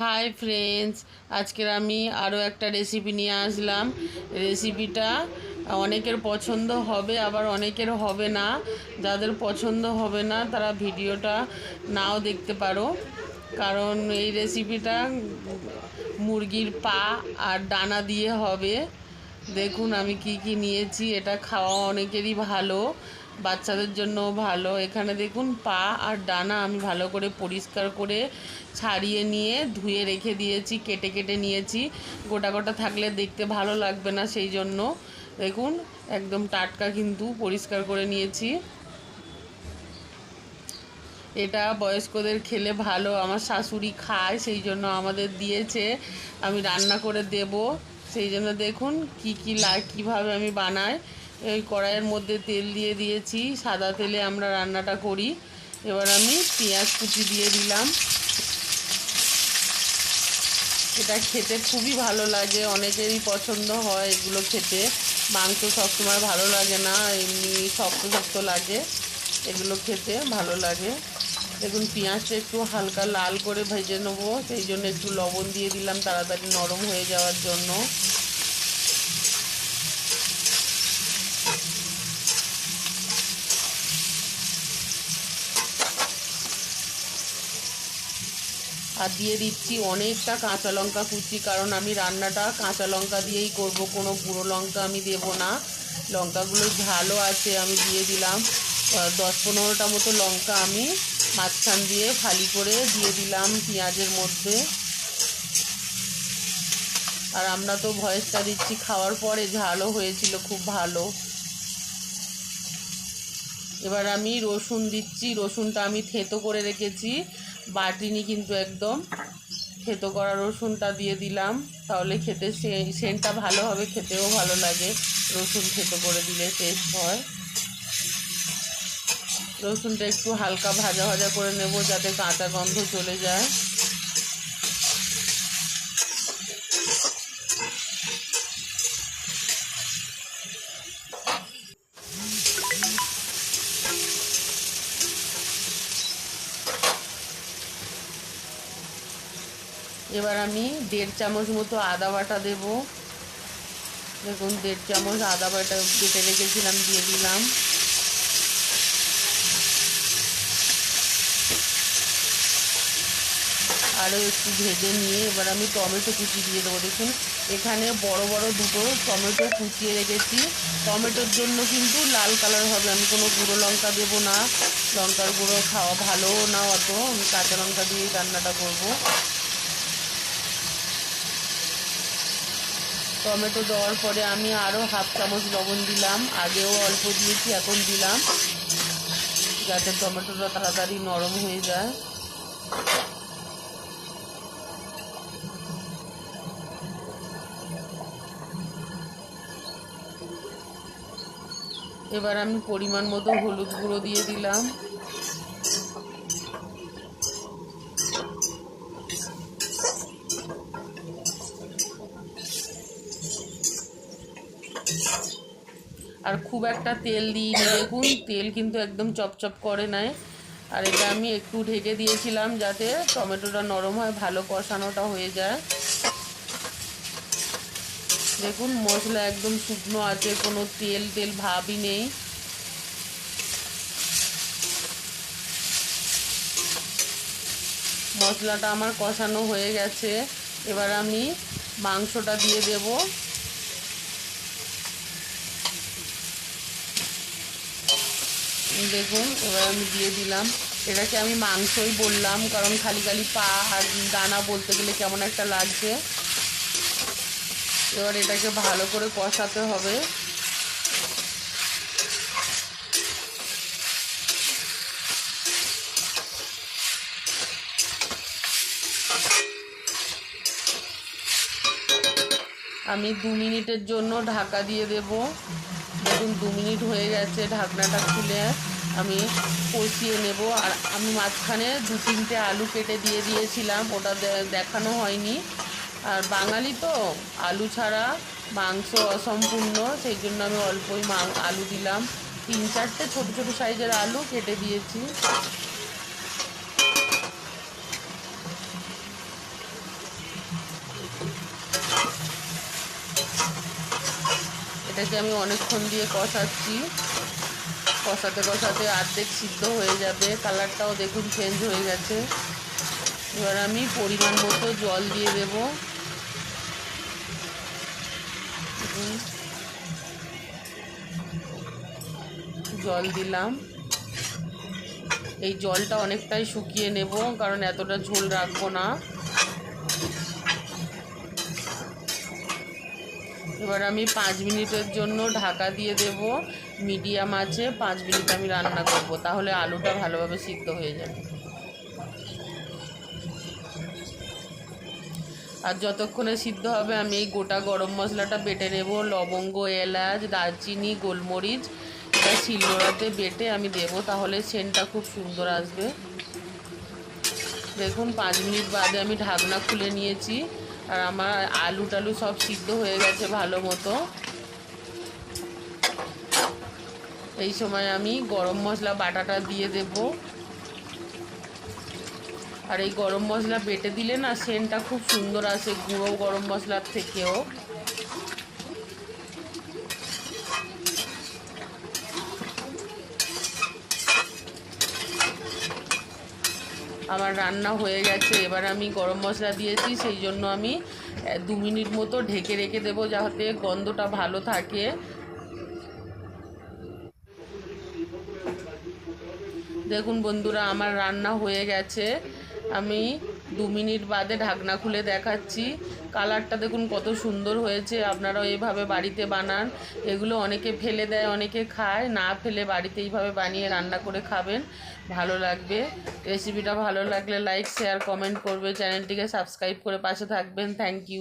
Hi friends আজকের আমি আরও একটা রেসিপি নিয়ে আসলাম। রেসিপিটা অনেকের পছন্দ হবে, আবার অনেকের হবে না। যাদের পছন্দ হবে না, তারা ভিডিওটা নাও দেখতে পারো। কারণ এই রেসিপিটা মুরগির পা আর ডানা দিয়ে হবে। দেখুন আমি কি কি নিয়েছি, এটা খাওয়া অনেকেরই ভালো। বাচ্চাদের জন্য ভালো। এখানে দেখুন পা আর ডানা আমি ভালো করে পরিষ্কার করে ছাড়িয়ে নিয়ে ধুয়ে রেখে দিয়েছি, কেটে কেটে নিয়েছি। গোটা গোটা থাকলে দেখতে ভালো লাগবে না সেই জন্য। দেখুন, একদম টাটকা কিন্তু পরিষ্কার করে নিয়েছি। এটা বয়স্কদের খেলে ভালো, আমার শাশুড়ি খায় সেই জন্য আমাদের দিয়েছে। আমি রান্না করে দেব, সেই জন্য দেখুন কি কী লা, কীভাবে আমি বানাই। এই কড়াইয়ের মধ্যে তেল দিয়ে দিয়েছি, সাদা তেলে আমরা রান্নাটা করি। এবার আমি পেঁয়াজ কুচি দিয়ে দিলাম। এটা খেতে খুবই ভালো লাগে, অনেকেরই পছন্দ হয় এগুলো খেতে। মাংস সবসময় ভালো লাগে না, এমনি শক্ত শক্ত লাগে। এগুলো খেতে ভালো লাগে। দেখুন, পেঁয়াজটা একটু হালকা লাল করে ভেজে নেব, সেই জন্য একটু লবণ দিয়ে দিলাম, তাড়াতাড়ি নরম হয়ে যাওয়ার জন্য। আর দিয়ে দিচ্ছি, অনেকটা কাঁচা লঙ্কা কুচি, কারণ আমি রান্নাটা কাঁচা লঙ্কা দিয়েই করব, কোনো গুঁড়ো লঙ্কা আমি দেব না। লঙ্কাগুলো ঝালও আছে, আমি দিয়ে দিলাম। দশ পনেরোটা মতো লঙ্কা আমি মাঝখান দিয়ে ফালি করে দিয়ে দিলাম পেঁয়াজের মধ্যে। আর আমরা তো ভয়েসটা দিচ্ছি, খাওয়ার পরে ঝালও হয়েছিল, খুব ভালো। এবার আমি রসুন দিচ্ছি, রসুনটা আমি থেতো করে রেখেছি। বাটিনি কিন্তু একদম। থেতো করা রসুনটা দিয়ে দিলাম। তাহলে খেতে সেন্টটা ভালো হবে, খেতেও ভালো লাগে। রসুন থেতো করে দিলে টেস্ট হয়। রসুনটা একটু হালকা ভাজা ভাজা করে নেব যাতে কাঁচা গন্ধ চলে যায়। এবার আমি দেড় চামচ মতো আদা বাটা দেব। দেখুন, দেড় চামচ আদা বাটা বেটে রেখেছিলাম, দিয়ে দিলাম। আরও একটু ভেজে নিয়ে এবার আমি টমেটো কুচি দিয়ে দেবো। দেখুন, এখানে বড় বড় দুটো টমেটো কুচিয়ে রেখেছি। টমেটোর জন্য কিন্তু লাল কালার হবে। আমি কোনো গুঁড়ো লঙ্কা দেবো না। লঙ্কার গুঁড়ো খাওয়া ভালোও না অত। আমি কাঁচা লঙ্কা দিয়েই রান্নাটা করব। টমেটো দেওয়ার পরে আমি আরও হাফ চামচ লবণ দিলাম, আগেও অল্প দিয়েছি, এখন দিলাম, যাতে টমেটোটা তাড়াতাড়ি নরম হয়ে যায়। এবার আমি পরিমাণ মতো হলুদ গুঁড়ো দিয়ে দিলাম। আর খুব একটা তেল দিই দেখুন, তেল কিন্তু একদম চপচপ করে নেয় আর এটা আমি একটু ঢেকে দিয়েছিলাম যাতে টমেটোটা নরম হয়, ভালো কষানোটা হয়ে যায়। দেখুন, মশলা একদম শুকনো আছে, কোনো তেল তেল ভাবই নেই। মশলাটা আমার কষানো হয়ে গেছে। এবার আমি মাংসটা দিয়ে দেব। দেখুন, এবার আমি দিয়ে দিলাম। এটাকে আমি মাংসই বললাম, কারণ খালি খালি পা আর দানা বলতে গেলে কেমন একটা লাগছে। এবার এটাকে ভালো করে কষাতে হবে। আমি দু মিনিটের জন্য ঢাকা দিয়ে দেব। দু মিনিট হয়ে গেছে ঢাকনাটা খুলে আমি কষিয়ে নেব। আর আমি মাঝখানে দু তিনটে আলু কেটে দিয়ে দিয়েছিলাম, ওটা দেখানো হয়নি। আর বাঙালি তো আলু ছাড়া মাংস অসম্পূর্ণ, সেই জন্য আমি অল্পই আলু দিলাম। তিন চারটে ছোটো ছোটো সাইজের আলু কেটে দিয়েছি। এটাকে আমি অনেকক্ষণ দিয়ে কষাচ্ছি। কষাতে কষাতে অর্ধেক সিদ্ধ হয়ে যাবে। কালারটাও দেখুন চেঞ্জ হয়ে গেছে। এবার আমি পরিমাণ মতো জল দিয়ে দেব। জল দিলাম। এই জলটা অনেকটাই শুকিয়ে নেব, কারণ এতটা ঝোল রাখব না। এবার আমি পাঁচ মিনিটের জন্য ঢাকা দিয়ে দেব। মিডিয়াম আছে, পাঁচ মিনিট আমি রান্না করব। তাহলে আলুটা ভালোভাবে সিদ্ধ হয়ে যাবে। আর যতক্ষণে সিদ্ধ হবে, আমি এই গোটা গরম মশলাটা বেটে নেব। লবঙ্গ, এলাচ, দারচিনি, গোলমরিচ এটা শিলনোড়াতে বেটে আমি দেব। তাহলে সেন্টটা খুব সুন্দর আসবে। দেখুন, পাঁচ মিনিট বাদে আমি ঢাকনা খুলে নিয়েছি। আর আমার আলু টালু সব সিদ্ধ হয়ে গেছে ভালো মতো। এই সময় আমি গরম মশলা, বাটাটা দিয়ে দেব। আর এই গরম মশলা বেটে দিলে না সেনটা খুব সুন্দর আসে গুঁড়ো গরম মশলার থেকেও। আমার রান্না হয়ে গেছে। এবার আমি গরম মশলা দিয়েছি, সেই জন্য আমি দু মিনিট মতো ঢেকে রেখে দেবো যাতে গন্ধটা ভালো থাকে। দেখুন বন্ধুরা, আমার রান্না হয়ে গেছে। আমি দু মিনিট বাদে ঢাকনা খুলে দেখাচ্ছি। কালারটা দেখুন কত সুন্দর হয়েছে। আপনারাও এভাবে বাড়িতে বানান। এগুলো অনেকে ফেলে দেয়, অনেকে খায়। না ফেলে বাড়িতে এইভাবে বানিয়ে রান্না করে খাবেন। ভালো লাগবে। রেসিপিটা ভালো লাগলে লাইক, শেয়ার, কমেন্ট করবে। চ্যানেলটিকে সাবস্ক্রাইব করে পাশে থাকবেন। Thank you.